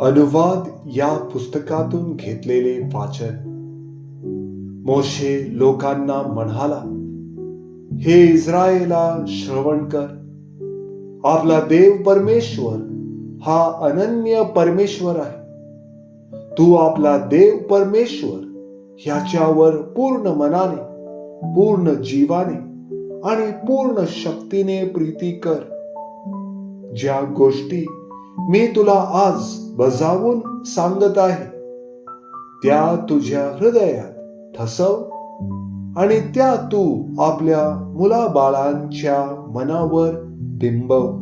अनुवाद या पुस्तकातून घेतलेले वाचन. मोशे लोकांना म्हणाला हे इस्रायला श्रवण कर. आपला देव परमेश्वर हा अनन्य परमेश्वर आहे. तू आपला देव परमेश्वर ह्याच्यावर पूर्ण मनाने पूर्ण जीवाने आणि पूर्ण शक्तीने प्रीती कर. ज्या गोष्टी मी तुला आज बजावून सांगत आहे. त्या तुझ्या हृदयात ठसव आणि त्या तू आपल्या मुलाबाळांच्या मनावर बिंबव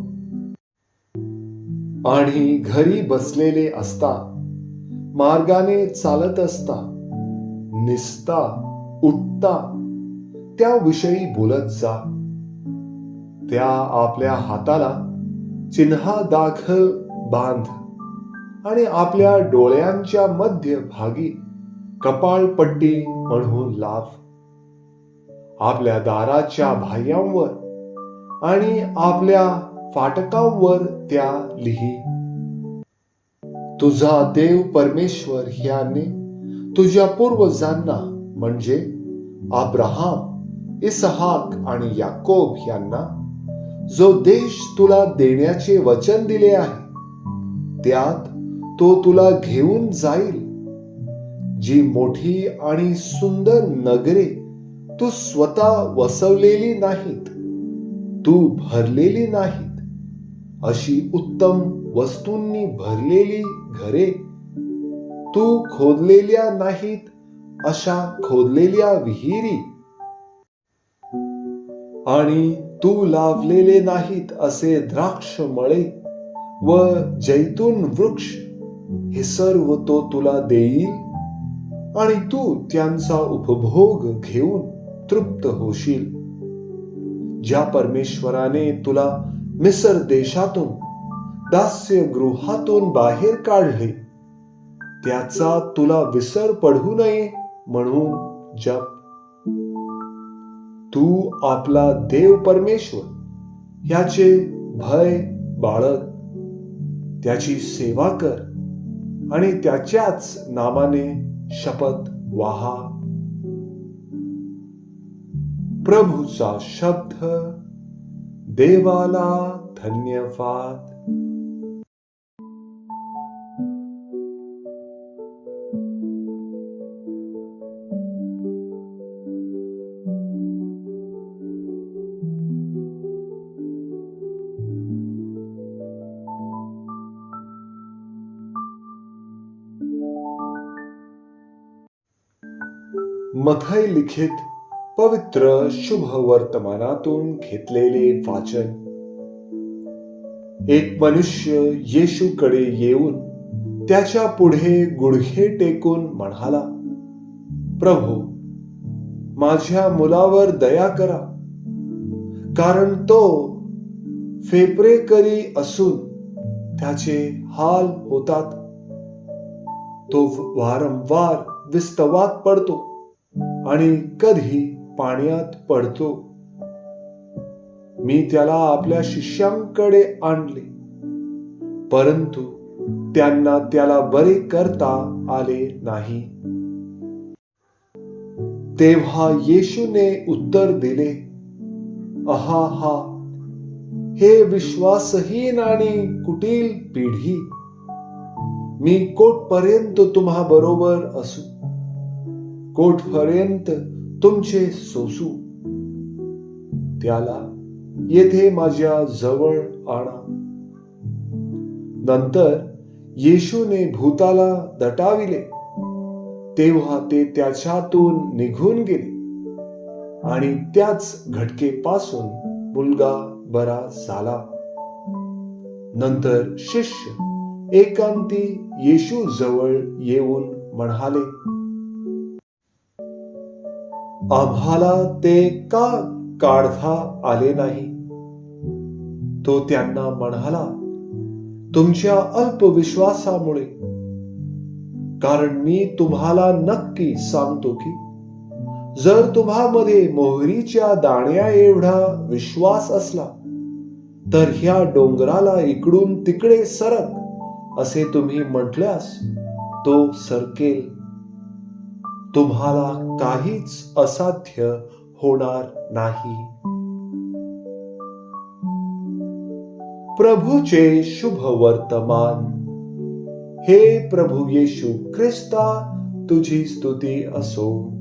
आणि घरी बसलेले असता मार्गाने चालत असता निसता उठता त्याविषयी बोलत जा. त्या आपल्या हाताला चिन्हा दाखल बांध आणि आपल्या डोळ्यांच्या मध्य भागी कपाळपट्टी म्हणून लाभ आपल्या दाराच्या बाह्यांवर आणि आपल्या फाटकांवर त्या लिही. तुझा देव परमेश्वर याने तुझ्या पूर्वजांना म्हणजे अब्राहम इसहाक आणि याकोब यांना जो देश तुला देण्याचे वचन दिले आहे त्यात तो तुला घेऊन जाईल. जी मोठी आणि सुंदर नगरे तू स्वतः वसवलेली नाहीत तू भरलेली नाहीत अशी उत्तम वस्तूंनी भरलेली घरे तू खोदलेल्या नाहीत अशा खोदलेल्या विहिरी. आणि तू लावलेले नाहीत असे द्राक्ष मळे व जैतून वृक्ष हे सर्व तो तुला देईल. आणि तू त्यांचा उपभोग घेऊन तृप्त होशील. ज्या परमेश्वराने तुला मिसर देशातून दास्य गृहातून बाहेर काढले त्याचा तुला विसर पडू नये म्हणून जप तू आपला देव परमेश्वर याचे भय बाळग. त्याची सेवा कर आणि त्याच्याच नामाने शपथ वाहा. प्रभूचा शब्द देवाला धन्यवाद. मथय लिखित पवित्र शुभ वर्तमानातून घेतलेले वाचन. एक मनुष्य येशूकडे येऊन त्याच्या पुढे गुडघे टेकून म्हणाला प्रभू माझ्या मुलावर दया करा कारण तो फेपरेकरी असून त्याचे हाल होतात. तो वारंवार विस्तवात पडतो. आणि कधी पाण्यात पडतो. मी त्याला आपल्या शिष्यांकडे आणले. परंतु त्यांना त्याला बरे करता आले नाही. तेव्हा येशूने उत्तर दिले अहा हा हे विश्वासहीन आणि कुटील पिढी मी कोटपर्यंत तुम्हा बरोबर असू. कोठपर्यंत तुमचे सोसू? त्याला येथे माझ्या जवळ आणा. नंतर येशूने भूताला दटाविले. तेव्हा ते त्याच्यातून निघून गेले. आणि त्याच घटकेपासून मुलगा बरा झाला. नंतर शिष्य एकांती येशू जवळ येऊन म्हणाले आम्हाला ते का काढता आले नाही? तो त्यांना म्हणाला तुमच्या अल्पविश्वासामुळे. कारण मी तुम्हाला नक्की सांगतो की जर तुम्हामध्ये मोहरीच्या दाण्या एवढा विश्वास असला तर ह्या डोंगराला इकडून तिकडे सरक असे तुम्ही म्हटल्यास तो सरकेल. तुम्हाला काहीच असाध्य होणार नाही. प्रभूचे शुभ वर्तमान. हे प्रभू येशू ख्रिस्ता तुझी स्तुती असो.